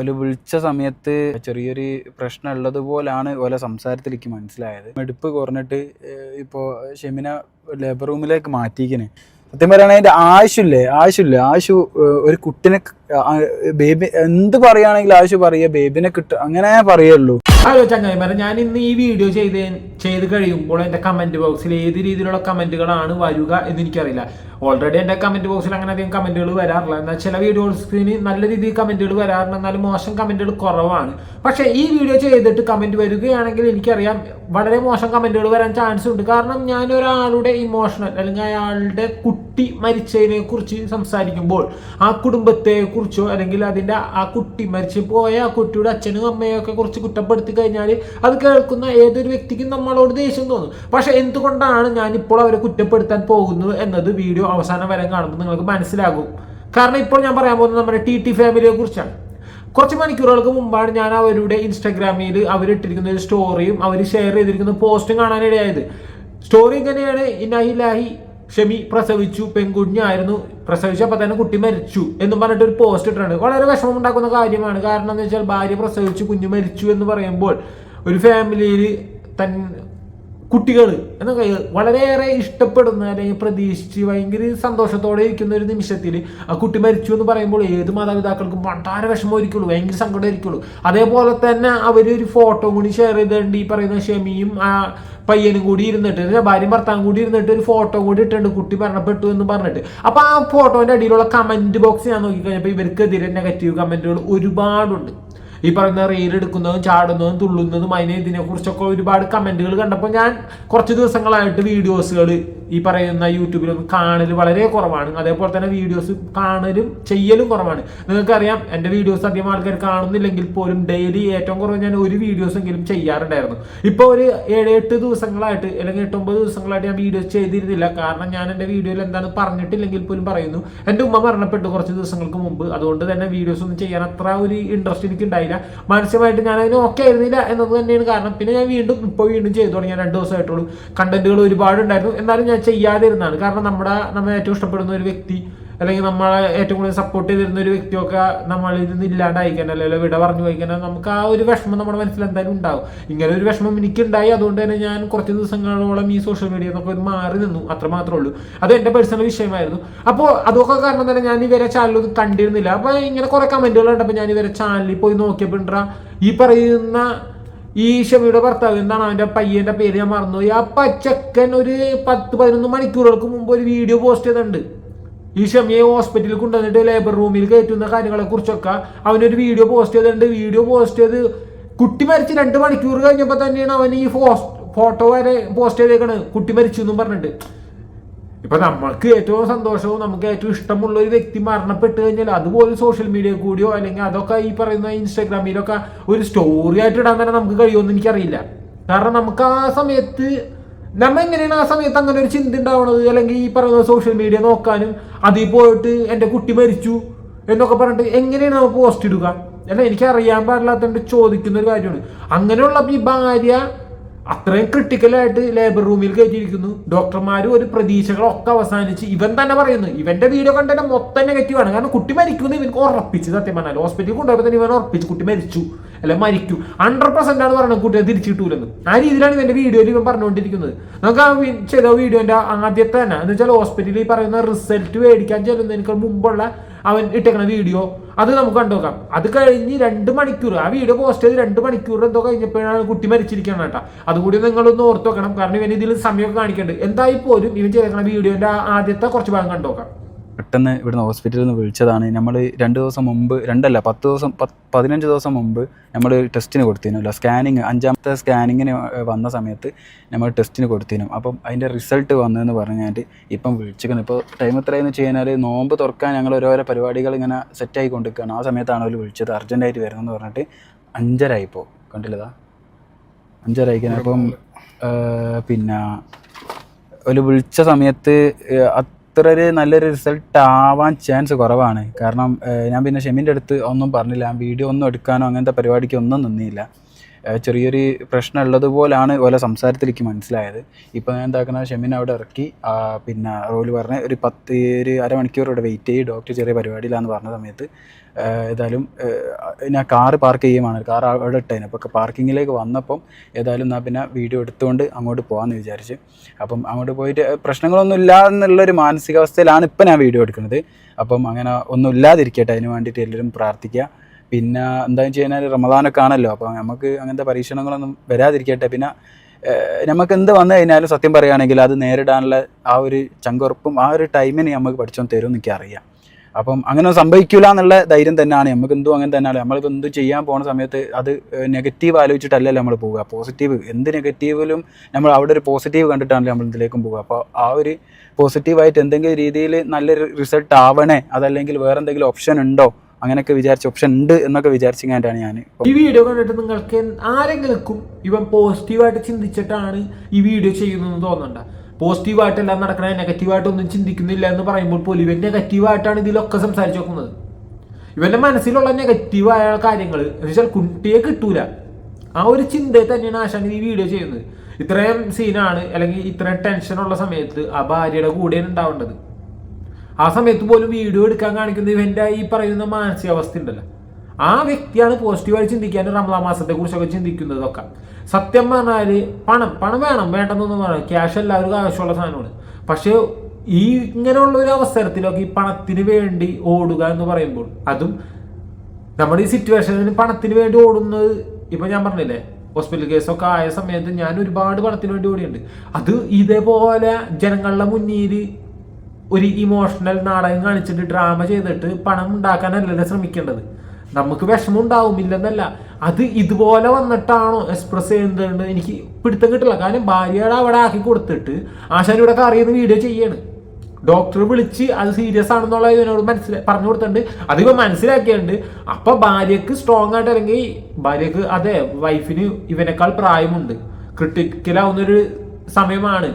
ഒരു വിളിച്ച സമയത്ത് ചെറിയൊരു പ്രശ്നം ഉള്ളതുപോലാണ് ഓലെ സംസാരത്തിൽ എനിക്ക് മനസ്സിലായത്. മെടുപ്പ് കുറഞ്ഞിട്ട് ഇപ്പോൾ ഷെമിന ലേബർ റൂമിലേക്ക് മാറ്റിയിരിക്കണേ. സത്യം പറയുകയാണെങ്കിൽ അതിന്റെ ആവശ്യമില്ലേ? ആവശ്യമില്ല? ആവശ്യം ഒരു കുട്ടിനെ ബേബി എന്ത് പറയുകയാണെങ്കിൽ ആവശ്യം പറയുക ബേബിനെ കിട്ടുക അങ്ങനെ പറയുള്ളൂ. ഹലോ ചങ്ങായിമാരെ ഞാൻ ഇന്ന് ഈ വീഡിയോ ചെയ്ത് ചെയ്ത് കഴിയുമ്പോൾ എന്റെ കമന്റ് ബോക്സിൽ ഏത് രീതിയിലുള്ള കമന്റുകളാണ് വരിക എന്ന് എനിക്കറിയില്ല. ഓൾറെഡി എന്റെ കമന്റ് ബോക്സിൽ അങ്ങനെ അധികം കമന്റുകൾ വരാറില്ല. എന്നാൽ ചില വീഡിയോസിന് നല്ല രീതിയിൽ കമന്റുകൾ വരാറുണ്ട് എന്നാലും മോശം കമന്റുകൾ കുറവാണ്. പക്ഷേ ഈ വീഡിയോ ചെയ്തിട്ട് കമന്റ് വരികയാണെങ്കിൽ എനിക്കറിയാം വളരെ മോശം കമന്റുകൾ വരാൻ ചാൻസ് ഉണ്ട്. കാരണം ഞാൻ ഒരാളുടെ ഇമോഷണൽ അല്ലെങ്കിൽ അയാളുടെ കുട്ടി മരിച്ചതിനെ കുറിച്ച് സംസാരിക്കുമ്പോൾ ആ കുടുംബത്തെ കുറിച്ചോ അല്ലെങ്കിൽ അതിന്റെ ആ കുട്ടി മരിച്ചു പോയ ആ കുട്ടിയുടെ അച്ഛനും അമ്മയൊക്കെ കുറിച്ച് കുറ്റപ്പെടുത്തി കഴിഞ്ഞാൽ അത് കേൾക്കുന്ന ഏതൊരു വ്യക്തിക്കും നമ്മളോട് ദേഷ്യം തോന്നും. പക്ഷെ എന്തുകൊണ്ടാണ് ഞാൻ ഇപ്പോൾ അവരെ കുറ്റപ്പെടുത്താൻ പോകുന്നത് എന്നത് വീഡിയോ അവസാനം വരെ കാണുമ്പോൾ നിങ്ങൾക്ക് മനസ്സിലാകും. കാരണം ഇപ്പോൾ ഞാൻ പറയാൻ പോകുന്നത് നമ്മുടെ ടി ടി ഫാമിലിയെ കുറിച്ചാണ്. കുറച്ച് മണിക്കൂറുകൾക്ക് മുമ്പാണ് ഞാൻ അവരുടെ ഇൻസ്റ്റാഗ്രാമിൽ അവരിട്ടിരിക്കുന്ന ഒരു സ്റ്റോറിയും അവർ ഷെയർ ചെയ്തിരിക്കുന്ന പോസ്റ്റും കാണാനിടയായത്. സ്റ്റോറി ഇങ്ങനെയാണ് ഇനാഹിലാഹി ഷെമി പ്രസവിച്ചു പെൺകുഞ്ഞായിരുന്നു. പ്രസവിച്ചപ്പോൾ തന്നെ കുട്ടി മരിച്ചു എന്ന് പറഞ്ഞിട്ട് ഒരു പോസ്റ്റ് ഇട്ടിട്ടുണ്ട്. വളരെ വിഷമം ഉണ്ടാക്കുന്ന കാര്യമാണ്. കാരണം എന്ന് വെച്ചാൽ ഭാര്യ പ്രസവിച്ചു കുഞ്ഞ് മരിച്ചു എന്ന് പറയുമ്പോൾ ഒരു ഫാമിലിയിൽ തൻ കുട്ടികൾ എന്നൊക്കെ വളരെയേറെ ഇഷ്ടപ്പെടുന്ന അല്ലെങ്കിൽ പ്രതീക്ഷിച്ച് ഭയങ്കര സന്തോഷത്തോടെ ഇരിക്കുന്ന ഒരു നിമിഷത്തിൽ ആ കുട്ടി മരിച്ചു എന്ന് പറയുമ്പോൾ ഏത് മാതാപിതാക്കൾക്കും വളരെ വിഷമമായിരിക്കുള്ളൂ ഭയങ്കര സങ്കടമായിരിക്കുള്ളൂ. അതേപോലെ തന്നെ അവർ ഒരു ഫോട്ടോ കൂടി ഷെയർ ചെയ്തിട്ടുണ്ട് ഈ പറയുന്ന ഷെമിയും ആ പയ്യനും കൂടി ഇരുന്നിട്ട്. ഭാര്യയും ഭർത്താവും കൂടി ഇരുന്നിട്ട് ഒരു ഫോട്ടോ കൂടി ഇട്ടിട്ടുണ്ട് കുട്ടി മരണപ്പെട്ടു എന്ന് പറഞ്ഞിട്ട്. അപ്പോൾ ആ ഫോട്ടോന്റെ അടിയിലുള്ള കമന്റ് ബോക്സ് ഞാൻ നോക്കിക്കഴിഞ്ഞപ്പോൾ ഇവർക്കെതിരെ നെഗറ്റീവ് കമന്റുകൾ ഒരുപാടുണ്ട്. ഈ പറയുന്ന റീൽ എടുക്കുന്നതും ചാടുന്നതും തുള്ളുന്നതും അതിനെ ഇതിനെ കുറിച്ചൊക്കെ ഒരുപാട് കമന്റുകൾ കണ്ടപ്പോൾ ഞാൻ കുറച്ച് ദിവസങ്ങളായിട്ട് വീഡിയോസുകൾ ഈ പറയുന്ന യൂട്യൂബിലൊന്നും കാണൽ വളരെ കുറവാണ്. അതേപോലെ തന്നെ വീഡിയോസ് കാണലും ചെയ്യലും കുറവാണ്. നിങ്ങൾക്കറിയാം എന്റെ വീഡിയോസ് അധികം ആൾക്കാർ കാണുന്നില്ലെങ്കിൽ പോലും ഡെയിലി ഏറ്റവും കുറവ് ഞാൻ ഒരു വീഡിയോസ് എങ്കിലും ചെയ്യാറുണ്ടായിരുന്നു. ഇപ്പോൾ ഒരു ഏഴ് എട്ട് ദിവസങ്ങളായിട്ട് അല്ലെങ്കിൽ എട്ടൊമ്പത് ദിവസങ്ങളായിട്ട് ഞാൻ വീഡിയോസ് ചെയ്തിരുന്നില്ല. കാരണം ഞാൻ എന്റെ വീഡിയോയിൽ എന്താണ് പറഞ്ഞിട്ടില്ലെങ്കിൽ പോലും പറയുന്നു. എന്റെ ഉമ്മ മരണപ്പെട്ടു കുറച്ച് ദിവസങ്ങൾക്ക് മുമ്പ്. അതുകൊണ്ട് തന്നെ വീഡിയോസ് ഒന്നും ചെയ്യാൻ അത്ര ഒരു ഇൻട്രസ്റ്റ് എനിക്ക് ഉണ്ടായില്ല മാനസികമായിട്ട് ഞാൻ അതിന് ഓക്കെ ആയിരുന്നില്ല എന്നത് തന്നെയാണ് കാരണം. പിന്നെ ഞാൻ വീണ്ടും ഇപ്പോൾ വീണ്ടും ചെയ്തു തുടങ്ങി. രണ്ട് ദിവസമായിട്ടുള്ളൂ. കണ്ടന്റുകൾ ഒരുപാട് ഉണ്ടായിരുന്നു എന്നാലും ഞാൻ ചെയ്യാതിരുന്നതാണ്. കാരണം നമ്മുടെ നമ്മൾ ഏറ്റവും ഇഷ്ടപ്പെടുന്ന ഒരു വ്യക്തി അല്ലെങ്കിൽ നമ്മളെ ഏറ്റവും കൂടുതൽ സപ്പോർട്ട് ചെയ്തിരുന്ന ഒരു വ്യക്തിയൊക്കെ നമ്മളിൽ നിന്ന് ഇല്ലാണ്ടായിക്കാൻ അല്ലെങ്കിൽ വിട പറഞ്ഞു പോയിക്കാൻ നമുക്ക് ആ ഒരു വിഷമം നമ്മുടെ മനസ്സിൽ എന്തായാലും ഉണ്ടാവും. ഇങ്ങനെ ഒരു വിഷമം എനിക്കുണ്ടായി അതുകൊണ്ട് തന്നെ ഞാൻ കുറച്ച് ദിവസങ്ങളോളം ഈ സോഷ്യൽ മീഡിയ നമുക്ക് ഒരു മാറി നിന്നു. അത്ര മാത്രമേ ഉള്ളൂ. അത് എന്റെ പേഴ്സണൽ വിഷയമായിരുന്നു. അപ്പോൾ അതൊക്കെ കാരണം തന്നെ ഞാൻ ഇവരെ ചാനലൊന്നും കണ്ടിരുന്നില്ല. അപ്പോൾ ഇങ്ങനെ കുറേ കമന്റുകൾ കണ്ടപ്പോൾ ഞാൻ ഇവരെ ചാനലിൽ പോയി നോക്കിയപ്പോൾ ഈ പറയുന്ന ഈ ഷമിയുടെ ഭർത്താവ് എന്താണ് അവന്റെ പയ്യന്റെ പേര് ഞാൻ മറന്നു ആ പച്ചക്കൻ ഒരു പത്ത് പതിനൊന്ന് മണിക്കൂറുകൾക്ക് മുമ്പ് ഒരു വീഡിയോ പോസ്റ്റ് ചെയ്തിട്ടുണ്ട്. ഈ ഷമിയെ ഹോസ്പിറ്റലിൽ കൊണ്ടുവന്നിട്ട് ലേബർ റൂമിൽ കയറ്റുന്ന കാര്യങ്ങളെ കുറിച്ചൊക്കെ അവനൊരു വീഡിയോ പോസ്റ്റ് ചെയ്തിട്ടുണ്ട്. വീഡിയോ പോസ്റ്റ് ചെയ്ത് കുട്ടി മരിച്ച് രണ്ട് മണിക്കൂർ കഴിഞ്ഞപ്പോൾ തന്നെയാണ് അവൻ ഈ ഫോട്ടോ വരെ പോസ്റ്റ് ചെയ്തേക്കണ്. കുട്ടി മരിച്ചു എന്നും പറഞ്ഞിട്ട്. ഇപ്പൊ നമ്മൾക്ക് ഏറ്റവും സന്തോഷവും നമുക്ക് ഏറ്റവും ഇഷ്ടമുള്ള ഒരു വ്യക്തി മരണപ്പെട്ട് കഴിഞ്ഞാൽ അതുപോലെ സോഷ്യൽ മീഡിയ കൂടിയോ അല്ലെങ്കിൽ അതൊക്കെ ഈ പറയുന്ന ഇൻസ്റ്റാഗ്രാമിലൊക്കെ ഒരു സ്റ്റോറി ആയിട്ട് ഇടാൻ തന്നെ നമുക്ക് കഴിയുമെന്ന് എനിക്കറിയില്ല. കാരണം നമുക്ക് ആ സമയത്ത് നമ്മ എങ്ങനെയാണ് ആ സമയത്ത് അങ്ങനെ ഒരു ചിന്ത ഉണ്ടാവുന്നത് അല്ലെങ്കിൽ ഈ പറയുന്ന സോഷ്യൽ മീഡിയ നോക്കാനും അതിൽ പോയിട്ട് എന്റെ കുട്ടി മരിച്ചു എന്നൊക്കെ പറഞ്ഞിട്ട് എങ്ങനെയാണ് നമ്മൾ പോസ്റ്റ് ഇടുക? അല്ല എനിക്ക് അറിയാൻ പാടില്ലാത്തതുകൊണ്ട് ചോദിക്കുന്ന ഒരു കാര്യമാണ്. അങ്ങനെയുള്ള ഈ ഭാര്യ അത്രയും ക്രിട്ടിക്കലായിട്ട് ലേബർ റൂമിൽ കയറ്റിയിരിക്കുന്നു. ഡോക്ടർമാരും ഒരു പ്രതീക്ഷകളൊക്കെ അവസാനിച്ച് ഇവൻ തന്നെ പറയുന്നു ഇവന്റെ വീഡിയോ കണ്ടതിന്റെ മൊത്തം നെഗറ്റീവാണ് കാരണം കുട്ടി മരിക്കുന്നു ഇവൻ ഉറപ്പിച്ച് സത്യം പറഞ്ഞാൽ ഹോസ്പിറ്റലിൽ കൊണ്ടുപോയപ്പോൾ തന്നെ ഇവൻ ഉറപ്പിച്ച് കുട്ടി മരിച്ചു. അല്ലെ? മരിക്കും. ഹൺഡ്രഡ് പെർസെന്റ് ആണ് പറയുന്നത് കുട്ടിയെ തിരിച്ചു കിട്ടൂലെന്ന്. ആ രീതിയിലാണ് ഇവന്റെ വീഡിയോയിൽ ഇവൻ പറഞ്ഞുകൊണ്ടിരിക്കുന്നത് നമുക്ക് ആ ചെയ്ത വീഡിയോന്റെ ആദ്യത്തെ തന്നെ എന്ന് വെച്ചാൽ ഹോസ്പിറ്റലിൽ പറയുന്ന റിസൾട്ട് മേടിക്കാൻ ചെല്ലുന്നതിനേക്കാൾ മുമ്പുള്ള അവൻ ഇട്ടേക്കണ വീഡിയോ അത് നമുക്ക് കണ്ടുനോക്കാം അത് കഴിഞ്ഞ് രണ്ട് മണിക്കൂർ ആ വീഡിയോ പോസ്റ്റ് ചെയ്ത് രണ്ട് മണിക്കൂർ എന്തോ കഴിഞ്ഞപ്പോഴാണ് കുട്ടി മരിച്ചിരിക്കണം കേട്ടോ. അതുകൂടി നിങ്ങളൊന്ന് ഓർത്ത് വെക്കണം കാരണം ഇവൻ ഇതിൽ സമയമൊക്കെ കാണിക്കേണ്ടത് എന്തായി പോലും ഇവൻ ചെയ്തേക്കണ വീഡിയോന്റെ ആദ്യത്തെ കുറച്ച് ഭാഗം കണ്ടുനോക്കാം പെട്ടെന്ന് ഇവിടുന്ന് ഹോസ്പിറ്റലിൽ നിന്ന് വിളിച്ചതാണ്. നമ്മൾ രണ്ട് ദിവസം മുമ്പ് രണ്ടല്ല പത്ത് ദിവസം പതിനഞ്ച് ദിവസം മുമ്പ് നമ്മൾ ടെസ്റ്റിന് കൊടുത്തിരുന്നല്ലോ. സ്കാനിങ് അഞ്ചാമത്തെ സ്കാനിങ്ങിന് വന്ന സമയത്ത് നമ്മൾ ടെസ്റ്റിന് കൊടുത്തിരുന്നു. അപ്പം അതിന്റെ റിസൾട്ട് വന്നതെന്ന് പറഞ്ഞാൽ ഇപ്പം വിളിച്ചിരിക്കുന്നു. ഇപ്പോൾ ടൈം എത്രയെന്ന് വെച്ച് കഴിഞ്ഞാൽ നോമ്പ് തുറക്കാൻ ഞങ്ങൾ ഓരോരോ പരിപാടികൾ ഇങ്ങനെ സെറ്റായി കൊണ്ടിരിക്കുകയാണ്. ആ സമയത്താണ് അവർ വിളിച്ചത്. അർജന്റായിട്ട് വരുന്നതെന്ന് പറഞ്ഞിട്ട് അഞ്ചരായിപ്പോൾ കണ്ടില്ലതാ അഞ്ചരായിക്കാൻ അപ്പം പിന്നെ ഒരു വിളിച്ച സമയത്ത് അത്ര ഒരു നല്ലൊരു റിസൾട്ട് ആവാൻ ചാൻസ് കുറവാണ്. കാരണം ഞാൻ പിന്നെ ഷെമിന്റെ അടുത്ത് ഒന്നും പറഞ്ഞില്ല. വീഡിയോ ഒന്നും എടുക്കാനോ അങ്ങനത്തെ പരിപാടിക്ക് ഒന്നും നിന്നില്ല. ചെറിയൊരു പ്രശ്നം ഉള്ളതുപോലാണ് ഓലെ സംസാരത്തിലേക്ക് മനസ്സിലായത്. ഇപ്പോൾ ഞാൻ എന്താക്കുന്ന ഷെമിൻ അവിടെ ഇറക്കി. പിന്നെ റോയിൽ പറഞ്ഞ് ഒരു പത്ത് ഒരു അരമണിക്കൂർ ഇവിടെ വെയിറ്റ് ചെയ്യും ഡോക്ടർ ചെറിയ പരിപാടിയിലാന്ന് പറഞ്ഞ സമയത്ത് ഏതായാലും ഞാൻ കാറ് പാർക്ക് ചെയ്യുമാണ് കാർ അവിടെ ഇട്ടേന്. അപ്പോൾ പാർക്കിങ്ങിലേക്ക് വന്നപ്പം ഏതായാലും എന്നാൽ പിന്നെ വീഡിയോ എടുത്തുകൊണ്ട് അങ്ങോട്ട് പോകാമെന്ന് വിചാരിച്ച്. അപ്പം അങ്ങോട്ട് പോയിട്ട് പ്രശ്നങ്ങളൊന്നും ഇല്ല എന്നുള്ളൊരു മാനസികാവസ്ഥയിലാണ് ഇപ്പം ഞാൻ വീഡിയോ എടുക്കുന്നത്. അപ്പം അങ്ങനെ ഒന്നും ഇല്ലാതിരിക്കട്ടെ. അതിന് വേണ്ടിയിട്ട് എല്ലാവരും പ്രാർത്ഥിക്കുക പിന്നെ എന്താണെന്ന് വെച്ച് കഴിഞ്ഞാൽ റമദാനൊക്കെ ആണല്ലോ അപ്പോൾ നമുക്ക് അങ്ങനത്തെ പരീക്ഷണങ്ങളൊന്നും വരാതിരിക്കട്ടെ. പിന്നെ നമുക്ക് എന്ത് വന്നു കഴിഞ്ഞാലും സത്യം പറയുകയാണെങ്കിൽ അത് നേരിടാനുള്ള ആ ഒരു ചങ്കുറപ്പും ആ ഒരു ടൈമിന് നമുക്ക് പഠിച്ചോ തരും എനിക്ക് അറിയാം. അപ്പം അങ്ങനെ സംഭവിക്കില്ല എന്നുള്ള ധൈര്യം തന്നെയാണ്. നമുക്ക് എന്തും അങ്ങനെ തന്നെയാണ് നമ്മളിപ്പോൾ എന്ത് ചെയ്യാൻ പോകുന്ന സമയത്ത് അത് നെഗറ്റീവ് ആലോചിച്ചിട്ടല്ലല്ലോ നമ്മൾ പോവുക. പോസിറ്റീവ് എന്ത് നെഗറ്റീവിലും നമ്മൾ അവിടെ ഒരു പോസിറ്റീവ് കണ്ടിട്ടാണല്ലോ നമ്മൾ ഇതിലേക്കും പോവുക. അപ്പോൾ ആ ഒരു പോസിറ്റീവായിട്ട് എന്തെങ്കിലും രീതിയിൽ നല്ലൊരു റിസൾട്ട് ആവണേ അതല്ലെങ്കിൽ വേറെ എന്തെങ്കിലും ഓപ്ഷൻ ഉണ്ടോ അങ്ങനെയൊക്കെ വിചാരിച്ച ഓപ്ഷൻ ഉണ്ട് എന്നൊക്കെ വിചാരിച്ചിങ്ങാണ്ടാണ് ഞാൻ ഈ വീഡിയോ കണ്ടിട്ട് നിങ്ങൾക്ക് ആരെങ്കിലും ഇവൻ പോസിറ്റീവായിട്ട് ചിന്തിച്ചിട്ടാണ് ഈ വീഡിയോ ചെയ്യുന്നതെന്ന് തോന്നണ്ട. പോസിറ്റീവായിട്ടെല്ലാം നടക്കണേ നെഗറ്റീവായിട്ടൊന്നും ചിന്തിക്കുന്നില്ല എന്ന് പറയുമ്പോൾ പോലും ഇവൻ നെഗറ്റീവായിട്ടാണ് ഇതിലൊക്കെ സംസാരിച്ചു നോക്കുന്നത് ഇവന്റെ മനസ്സിലുള്ള നെഗറ്റീവായ കാര്യങ്ങൾ എന്നുവെച്ചാൽ കുട്ടിയെ കിട്ടൂല. ആ ഒരു ചിന്തയെ തന്നെയാണ് ആശാൻ ഈ വീഡിയോ ചെയ്യുന്നത്. ഇത്രയും സീനാണ് അല്ലെങ്കിൽ ഇത്രയും ടെൻഷനുള്ള സമയത്ത് ആ ഭാര്യയുടെ കൂടെയാണ് ഉണ്ടാവേണ്ടത്. ആ സമയത്ത് പോലും വീഡിയോ എടുക്കാൻ കാണിക്കുന്ന ഇവന്റെ ഈ പറയുന്ന മാനസികാവസ്ഥ ഉണ്ടല്ലോ ആ വ്യക്തിയാണ് പോസിറ്റീവായി ചിന്തിക്കാനും റമദാൻ മാസത്തെ കുറിച്ചൊക്കെ ചിന്തിക്കുന്നതൊക്കെ. സത്യം പറഞ്ഞാൽ പണം പണം വേണം വേണ്ടെന്നൊന്നും പറയാം ക്യാഷ് എല്ലാവർക്കും ആവശ്യമുള്ള സാധനമാണ്. പക്ഷേ ഈ ഇങ്ങനെയുള്ള ഒരു അവസരത്തിലൊക്കെ ഈ പണത്തിന് വേണ്ടി ഓടുക എന്ന് പറയുമ്പോൾ അതും നമ്മുടെ ഈ സിറ്റുവേഷനിൽ പണത്തിന് വേണ്ടി ഓടുന്നത് ഇപ്പൊ ഞാൻ പറഞ്ഞില്ലേ ഹോസ്പിറ്റൽ കേസൊക്കെ ആയ സമയത്ത് ഞാൻ ഒരുപാട് പണത്തിന് വേണ്ടി ഓടിയുണ്ട് അത് ഇതേപോലെ ജനങ്ങളുടെ മുന്നിൽ ഒരു ഇമോഷണൽ നാടകം കാണിച്ചിട്ട് ഡ്രാമ ചെയ്തിട്ട് പണം ഉണ്ടാക്കാനല്ലല്ലോ ശ്രമിക്കേണ്ടത്? നമുക്ക് വിഷമം ഉണ്ടാവുമില്ലെന്നല്ല അത് ഇതുപോലെ വന്നിട്ടാണോ എക്സ്പ്രസ് ചെയ്യുന്നത് എനിക്ക് പിടുത്തം കിട്ടില്ല. കാരണം ഭാര്യയുടെ അവിടെ ആക്കി കൊടുത്തിട്ട് ആശാൻ ഇവിടെ വീഡിയോ ചെയ്യാണ്. ഡോക്ടർ വിളിച്ച് അത് സീരിയസ് ആണെന്നുള്ള ഇവനോട് മനസ്സിലായി പറഞ്ഞു കൊടുത്തിട്ടുണ്ട്. അതിപ്പോ മനസ്സിലാക്കിയുണ്ട് അപ്പൊ ഭാര്യക്ക് സ്ട്രോങ് ആയിട്ട് അല്ലെങ്കിൽ ഭാര്യക്ക് അതെ വൈഫിന് ഇവനേക്കാൾ പ്രായമുണ്ട്. ക്രിട്ടിക്കലാവുന്നൊരു സമയമാണ്.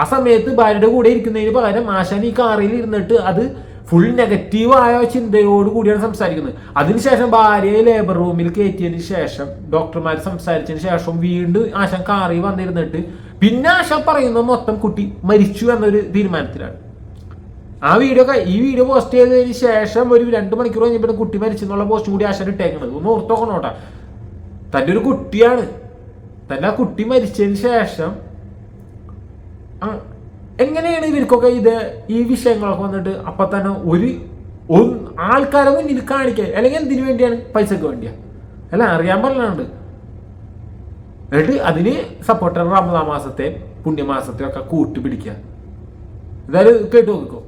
ആ സമയത്ത് ഭാര്യയുടെ കൂടെ ഇരിക്കുന്നതിന് പകരം ആശാൻ ഈ കാറിൽ ഇരുന്നിട്ട് അത് ഫുൾ നെഗറ്റീവായ ചിന്തയോട് കൂടിയാണ് സംസാരിക്കുന്നത്. അതിനുശേഷം ഭാര്യയെ ലേബർ റൂമിൽ കയറ്റിയതിന് ശേഷം ഡോക്ടർമാർ സംസാരിച്ചതിന് ശേഷം വീണ്ടും ആശാൻ കാറിൽ വന്നിരുന്നിട്ട് പിന്നെ ആശാൻ പറയുന്ന മൊത്തം കുട്ടി മരിച്ചു എന്നൊരു തീരുമാനത്തിലാണ്. ആ വീഡിയോ ഈ വീഡിയോ പോസ്റ്റ് ചെയ്തതിന് ശേഷം ഒരു രണ്ട് മണിക്കൂർ കഴിഞ്ഞപ്പോൾ കുട്ടി മരിച്ചു എന്നുള്ള പോസ്റ്റ് കൂടി ആശാൻ ഇട്ടേക്കണത്. ഒന്ന് ഓർത്തോക്കണം തന്റെ ഒരു കുട്ടിയാണ്. തന്നെ ആ കുട്ടി മരിച്ചതിന് ശേഷം എങ്ങനെയാണ് ഇവർക്കൊക്കെ ഇത് ഈ വിഷയങ്ങളൊക്കെ വന്നിട്ട് അപ്പൊ തന്നെ ഒരു ആൾക്കാരെ മുന്നിൽ കാണിക്കാൻ? അല്ലെങ്കിൽ എന്തിനു വേണ്ടിയാണ് പൈസക്ക് വേണ്ടിയാ? അല്ല അറിയാൻ പറഞ്ഞുണ്ട് എന്നിട്ട് അതിന് സപ്പോർട്ടർ റമദാൻ മാസത്തെ പുണ്യമാസത്തെ ഒക്കെ കൂട്ടുപിടിക്കുക എന്തായാലും കേട്ട് നോക്കിക്കോ.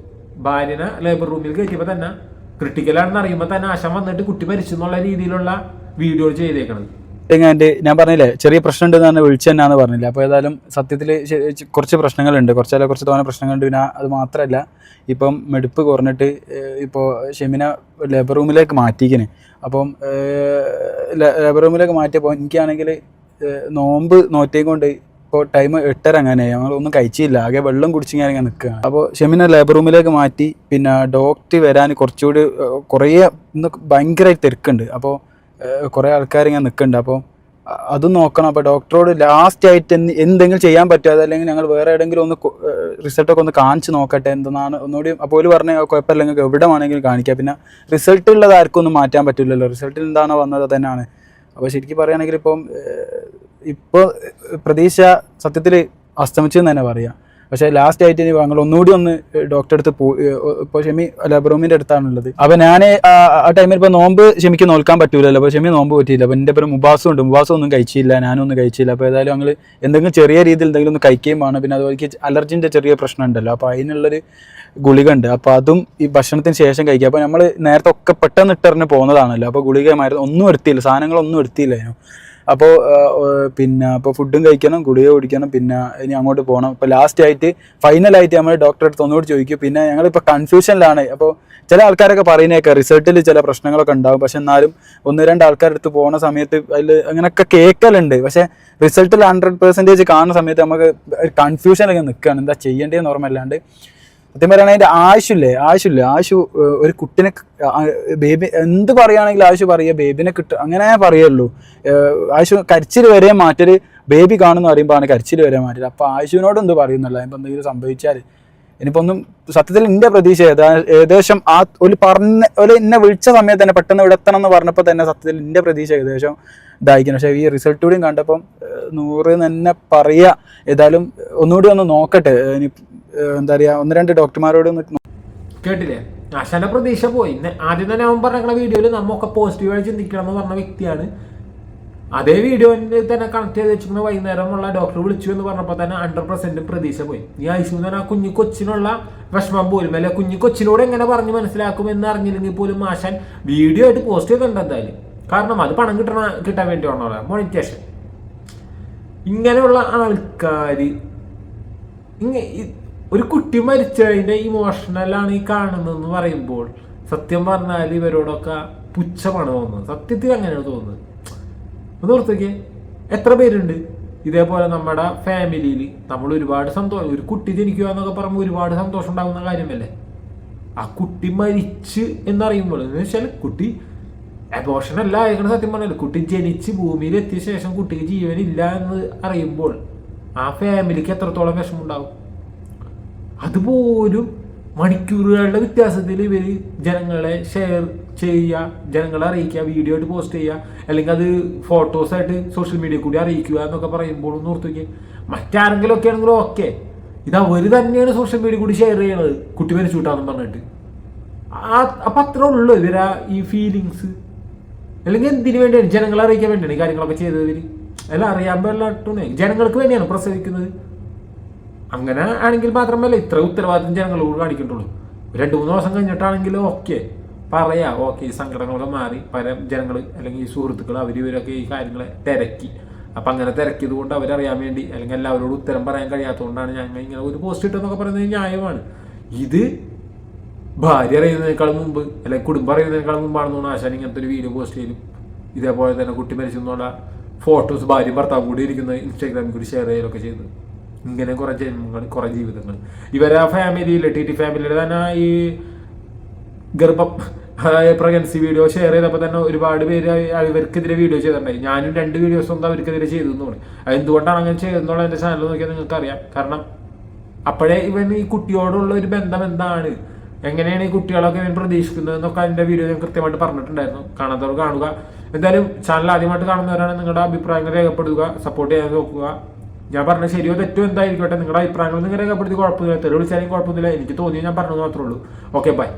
ഭാര്യനെ ലേബർ റൂമിൽ കയറ്റിയപ്പോൾ തന്നെ ക്രിട്ടിക്കലാണെന്ന് അറിയുമ്പോൾ തന്നെ ആശം വന്നിട്ട് കുട്ടി മരിച്ചു എന്നുള്ള രീതിയിലുള്ള വീഡിയോ ചെയ്തേക്കണത്. എങ്ങാണ്ട് ഞാൻ പറഞ്ഞില്ലേ ചെറിയ പ്രശ്നം ഉണ്ട് എന്നാണ് തന്നെയാന്ന് പറഞ്ഞില്ല. അപ്പോൾ ഏതായാലും സത്യത്തിൽ കുറച്ച് പ്രശ്നങ്ങളുണ്ട്. കുറച്ചല്ല കുറച്ച് തോന്നെ പ്രശ്നങ്ങളുണ്ട്. പിന്നെ അത് മാത്രമല്ല ഇപ്പം മെടുപ്പ് കുറഞ്ഞിട്ട് ഇപ്പോൾ ഷെമിന ലേബർ റൂമിലേക്ക് മാറ്റിക്കിന് അപ്പം ലേബർ റൂമിലേക്ക് മാറ്റിയപ്പോൾ എനിക്കാണെങ്കിൽ നോമ്പ് നോറ്റേം കൊണ്ട് ഇപ്പോൾ ടൈം എട്ടര അങ്ങനെ ഞങ്ങളൊന്നും കഴിച്ചില്ല. ആകെ വെള്ളം കുടിച്ച് ഞാൻ ഇങ്ങനെ നിൽക്കുകയാണ് അപ്പോൾ ഷെമിനെ ലേബർ റൂമിലേക്ക് മാറ്റി പിന്നെ ഡോക്ടർ വരാൻ കുറച്ചുകൂടി കുറേ ഇന്ന് ഭയങ്കരമായി തിരക്കുണ്ട്. അപ്പോൾ കുറേ ആൾക്കാർ ഇങ്ങനെ നിൽക്കുന്നുണ്ട് അപ്പോൾ അത് നോക്കണം. അപ്പോൾ ഡോക്ടറോട് ലാസ്റ്റ് ആയിട്ട് എന്ത് എന്തെങ്കിലും ചെയ്യാൻ പറ്റുമോ അതല്ലെങ്കിൽ ഞങ്ങൾ വേറെ എവിടെയെങ്കിലും ഒന്ന് റിസൾട്ടൊക്കെ ഒന്ന് കാണിച്ച് നോക്കട്ടെ എന്താണ് ഒന്നുകൂടി. അപ്പോൾ ഒരു പറഞ്ഞ കുഴപ്പമില്ല നിങ്ങൾക്ക് എവിടെ വേണമെങ്കിലും കാണിക്കാം. പിന്നെ റിസൾട്ട് ഉള്ളത് ആർക്കും ഒന്നും മാറ്റാൻ പറ്റില്ലല്ലോ റിസൾട്ടിൽ എന്താണോ വന്നത് തന്നെയാണ്. അപ്പോൾ ശരിക്കും പറയുകയാണെങ്കിൽ ഇപ്പം ഇപ്പോൾ പ്രതീക്ഷ സത്യത്തിൽ അസ്തമിച്ചു തന്നെ പറയാം. പക്ഷേ ലാസ്റ്റ് ആയിട്ട് ഇനി ഞങ്ങൾ ഒന്നുകൂടി ഒന്ന് ഡോക്ടറെ അടുത്ത് പോയി ഇപ്പോൾ ഷെമി ലബ്രോമിന്റെ അടുത്താണുള്ളത്. അപ്പോൾ ഞാൻ ആ ടൈമിൽ ഇപ്പോൾ നോമ്പ് ഷെമിക്ക് നോൽക്കാൻ പറ്റൂലല്ലോ. അപ്പോൾ ഷെമി നോമ്പ് പറ്റിയില്ല. അപ്പോൾ എന്റെ പേര് മുബാസും ഉണ്ട്. മുബാസും ഒന്നും കഴിച്ചില്ല. ഞാനും ഒന്നും കഴിച്ചില്ല. അപ്പോൾ ഏതായാലും ഞങ്ങൾ എന്തെങ്കിലും ചെറിയ രീതിയിൽ എന്തെങ്കിലും ഒന്ന് കഴിക്കുകയും വേണം. പിന്നെ അതുപോലെ അലർജിന്റെ ചെറിയ പ്രശ്നം ഉണ്ടല്ലോ. അപ്പോൾ അതിനുള്ളൊരു ഗുളിക ഉണ്ട് അപ്പോൾ അതും ഈ ഭക്ഷണത്തിന് ശേഷം കഴിക്കുക. അപ്പോൾ നമ്മൾ നേരത്തെ ഒക്കെ പെട്ടെന്ന് ഇട്ടറിഞ്ഞ് പോകുന്നതാണല്ലോ അപ്പോൾ ഗുളിക മരുന്ന് ഒന്നും എടുത്തില്ല. സാധനങ്ങളൊന്നും എടുത്തില്ലായിരുന്നു അപ്പോൾ പിന്നെ അപ്പോൾ ഫുഡും കഴിക്കണം ഗുളിക കുടിക്കണം പിന്നെ ഇനി അങ്ങോട്ട് പോകണം ഇപ്പോൾ ലാസ്റ്റ് ആയിട്ട് ഫൈനലായിട്ട് നമ്മൾ ഡോക്ടറെ അടുത്ത് ഒന്നുകൂടി ചോദിക്കും. പിന്നെ ഞങ്ങളിപ്പോൾ കൺഫ്യൂഷനിലാണ് അപ്പോൾ ചില ആൾക്കാരൊക്കെ പറയുന്നേക്കാം റിസൾട്ടിൽ ചില പ്രശ്നങ്ങളൊക്കെ ഉണ്ടാകും പക്ഷെ എന്നാലും ഒന്ന് രണ്ട് ആൾക്കാരുടെ അടുത്ത് പോകുന്ന സമയത്ത് അതിൽ അങ്ങനെയൊക്കെ കേൾക്കലുണ്ട് പക്ഷെ റിസൾട്ടിൽ ഹൺഡ്രഡ് പെർസെന്റേജ് കാണുന്ന സമയത്ത് നമുക്ക് കൺഫ്യൂഷനൊക്കെ നിൽക്കുകയാണ് എന്താ ചെയ്യേണ്ടതെന്ന് ഓർമ്മയില്ലാണ്ട് സത്യം പറയുകയാണെങ്കിൽ അതിന്റെ ആവശ്യമില്ലേ? ആവശ്യമില്ല? ആവശ്യം ഒരു കുട്ടിനെ ബേബി എന്ത് പറയുകയാണെങ്കിൽ ആവശ്യം പറയുക ബേബിനെ കിട്ടുക അങ്ങനെ പറയുള്ളൂ. ആവശ്യം കരച്ചിൽ വരെ മാറ്റൽ ബേബി കാണുന്ന പറയുമ്പോൾ ആണ് കരച്ചിൽ വരെ മാറ്റൽ. അപ്പോൾ ആവശ്യവിനോട് എന്ത് പറയുന്നില്ല ഇപ്പം എന്തെങ്കിലും സംഭവിച്ചാൽ ഇനിയിപ്പോ ഒന്നും സത്യത്തിൽ എന്റെ പ്രതീക്ഷ ഏകദേശം ആ ഒരു പറഞ്ഞ ഒരു എന്നെ വിളിച്ച സമയത്ത് തന്നെ പെട്ടെന്ന് ഇവിടെ എത്തണം എന്ന് പറഞ്ഞപ്പോൾ തന്നെ സത്യത്തിൽ എന്റെ പ്രതീക്ഷ ഏകദേശം ഇതായിരിക്കണം പക്ഷേ ഈ റിസൾട്ട് കൂടിയും കണ്ടപ്പം നൂറ് തന്നെ പറയുക ഏതായാലും ഒന്നുകൂടി ഒന്ന് നോക്കട്ടെ. ഇനി എന്താ പറയാ ഒന്ന് രണ്ട് ഡോക്ടർമാരോട് കേട്ടില്ലേ? ആശാന്റെ പ്രതീക്ഷ പോയി. ആദ്യം തന്നെ അവൻ പറഞ്ഞ വീഡിയോയിൽ നമ്മൊക്കെ പോസിറ്റീവായി ചിന്തിക്കണം എന്ന് പറഞ്ഞ വ്യക്തിയാണ്. അതേ വീഡിയോയിൽ തന്നെ കണക്ട് ചെയ്ത് വെച്ചിരുന്ന വൈകുന്നേരമുള്ള ഡോക്ടർ വിളിച്ചു എന്ന് പറഞ്ഞപ്പോൾ തന്നെ ഹൺഡ്രഡ് പെർസെന്റ് പ്രതീക്ഷ പോയി. ഈ ഐശു ആ കുഞ്ഞു കൊച്ചിനുള്ള വിഷമം പോലും അല്ലെ? കുഞ്ഞു കൊച്ചിനോട് എങ്ങനെ പറഞ്ഞ് മനസ്സിലാക്കും എന്ന് അറിഞ്ഞില്ലെങ്കിൽ പോലും ആശാൻ വീഡിയോ ആയിട്ട് പോസ്റ്റ് ചെയ്തിട്ടുണ്ട് എന്തായാലും. കാരണം അത് പണം കിട്ടണ കിട്ടാൻ വേണ്ടി വേണ്ടിയാണോ മോണിറ്റേഷൻ ഇങ്ങനെയുള്ള ആൾക്കാർ ഒരു കുട്ടി മരിച്ചതിന്റെ ഇമോഷണലാണ് ഈ കാണുന്നതെന്ന് പറയുമ്പോൾ സത്യം പറഞ്ഞാൽ ഇവരോടൊക്കെ പുച്ഛമാണ് തോന്നുന്നത്. സത്യത്തിൽ അങ്ങനെയാണ് തോന്നുന്നത്. ഒന്ന് ഓർത്തേക്ക് എത്ര പേരുണ്ട്? ഇതേപോലെ നമ്മുടെ ഫാമിലിയിൽ നമ്മൾ ഒരുപാട് സന്തോഷം ഒരു കുട്ടി ജനിക്കുക എന്നൊക്കെ പറയുമ്പോൾ ഒരുപാട് സന്തോഷം ഉണ്ടാകുന്ന കാര്യമല്ലേ? ആ കുട്ടി മരിച്ച് എന്നറിയുമ്പോൾ എന്ന് വെച്ചാൽ കുട്ടി അബോഷൻ അല്ല ആയിരിക്കണം സത്യം പറഞ്ഞാൽ കുട്ടി ജനിച്ച് ഭൂമിയിൽ എത്തിയ ശേഷം കുട്ടിക്ക് ജീവനില്ല എന്ന് അറിയുമ്പോൾ ആ ഫാമിലിക്ക് എത്രത്തോളം വിഷമമുണ്ടാവും അതുപോലും മണിക്കൂറുകളുടെ വ്യത്യാസത്തിൽ ഇവർ ജനങ്ങളെ ഷെയർ ചെയ്യുക ജനങ്ങളെ അറിയിക്കുക വീഡിയോ ആയിട്ട് പോസ്റ്റ് ചെയ്യുക അല്ലെങ്കിൽ അത് ഫോട്ടോസായിട്ട് സോഷ്യൽ മീഡിയ കൂടി അറിയിക്കുക എന്നൊക്കെ പറയുമ്പോൾ ഒന്ന് ഓർത്ത് മറ്റാരെങ്കിലും ഒക്കെ ആണെങ്കിലും ഓക്കെ ഇത് അവർ തന്നെയാണ് സോഷ്യൽ മീഡിയ കൂടി ഷെയർ ചെയ്യണത്. കുട്ടി മരിച്ചു കൂട്ടാന്ന് പറഞ്ഞിട്ട്. ആ അപ്പം അത്ര ഉള്ളു ഇവരാ ഈ ഫീലിങ്സ് അല്ലെങ്കിൽ എന്തിനു വേണ്ടിയാണ്? ജനങ്ങളെ അറിയിക്കാൻ വേണ്ടിയാണ് ഈ കാര്യങ്ങളൊക്കെ ചെയ്തതിൽ എല്ലാം അറിയാൻ പറ്റുന്നേ ജനങ്ങൾക്ക് വേണ്ടിയാണ് പ്രസവിക്കുന്നത്. അങ്ങനെ ആണെങ്കിൽ മാത്രമല്ല ഇത്ര ഉത്തരവാദിത്തം ജനങ്ങളോട് കാണിക്കണ്ടുള്ളൂ രണ്ട് മൂന്ന് ദിവസം കഴിഞ്ഞിട്ടാണെങ്കിൽ ഓക്കെ പറയാ ഓക്കെ ഈ സങ്കടങ്ങളൊക്കെ മാറി. പല ജനങ്ങൾ അല്ലെങ്കിൽ ഈ സുഹൃത്തുക്കൾ അവർ ഇവരൊക്കെ ഈ കാര്യങ്ങളെ തിരക്കി. അപ്പം അങ്ങനെ തിരക്കിയത് കൊണ്ട് അവരറിയാൻ വേണ്ടി അല്ലെങ്കിൽ എല്ലാവരോടും ഉത്തരം പറയാൻ കഴിയാത്തതുകൊണ്ടാണ് ഞങ്ങൾ ഇങ്ങനെ ഒരു പോസ്റ്റ് ഇട്ടെന്നൊക്കെ പറയുന്നത് ന്യായമാണ്. ഇത് ഭാര്യ അറിയുന്നതിനേക്കാൾ മുമ്പ് അല്ലെങ്കിൽ കുടുംബം അറിയുന്നതിനേക്കാൾ മുമ്പാണെന്ന് തോന്നുന്നു ആശാൻ ഇങ്ങനത്തെ ഒരു വീഡിയോ പോസ്റ്റ് ചെയ്യും ഇതേപോലെ തന്നെ കുട്ടി മരിച്ചെന്നുള്ള ഫോട്ടോസ് ഭാര്യയും ഭർത്താവും കൂടി ഇരിക്കുന്ന ഇൻസ്റ്റാഗ്രാമിൽ കൂടി ഷെയർ ചെയ്യലൊക്കെ ചെയ്തു. ഇങ്ങനെ കുറേ ജന്മങ്ങൾ കുറേ ജീവിതങ്ങൾ. ഇവരെ ഫാമിലിയിൽ ടി ഫാമിലിയിൽ തന്നെ ഈ ഗർഭം അതായത് പ്രഗ്നൻസി വീഡിയോ ഷെയർ ചെയ്തപ്പോൾ തന്നെ ഒരുപാട് പേര് ഇവർക്കെതിരെ വീഡിയോ ചെയ്തിട്ടുണ്ടായി. ഞാനും രണ്ട് വീഡിയോസ് ഒന്നും അവർക്കെതിരെ ചെയ്തു എന്ന് തോന്നി അതെന്തുകൊണ്ടാണ് അങ്ങനെ ചെയ്തെന്നുള്ള എന്റെ ചാനൽ നോക്കിയാൽ നിങ്ങൾക്കറിയാം. കാരണം അപ്പോഴേ ഇവൻ ഈ കുട്ടിയോടുള്ള ഒരു ബന്ധം എന്താണ്? എങ്ങനെയാണ് ഈ കുട്ടികളൊക്കെ ഇവൻ പ്രതീക്ഷിക്കുന്നത് എന്നൊക്കെ അതിന്റെ വീഡിയോ ഞാൻ കൃത്യമായിട്ട് പറഞ്ഞിട്ടുണ്ടായിരുന്നു. കാണാത്തവർ കാണുക. എന്തായാലും ചാനൽ ആദ്യമായിട്ട് കാണുന്നവരാണ് നിങ്ങളുടെ അഭിപ്രായങ്ങൾ രേഖപ്പെടുത്തുക സപ്പോർട്ട് ചെയ്യാൻ നോക്കുക. ഞാൻ പറഞ്ഞ ശരിയോ തെറ്റോ എന്തായിരിക്കട്ടെ? നിങ്ങളുടെ അഭിപ്രായങ്ങൾ നിങ്ങൾ രേഖപ്പെടുത്തി കുഴപ്പമില്ല തെളിവ് വിളിച്ചാലും കുഴപ്പമൊന്നുമില്ല. എനിക്ക് തോന്നിയത് ഞാൻ പറഞ്ഞത് മാത്രമേ ഉള്ളൂ. Okay bye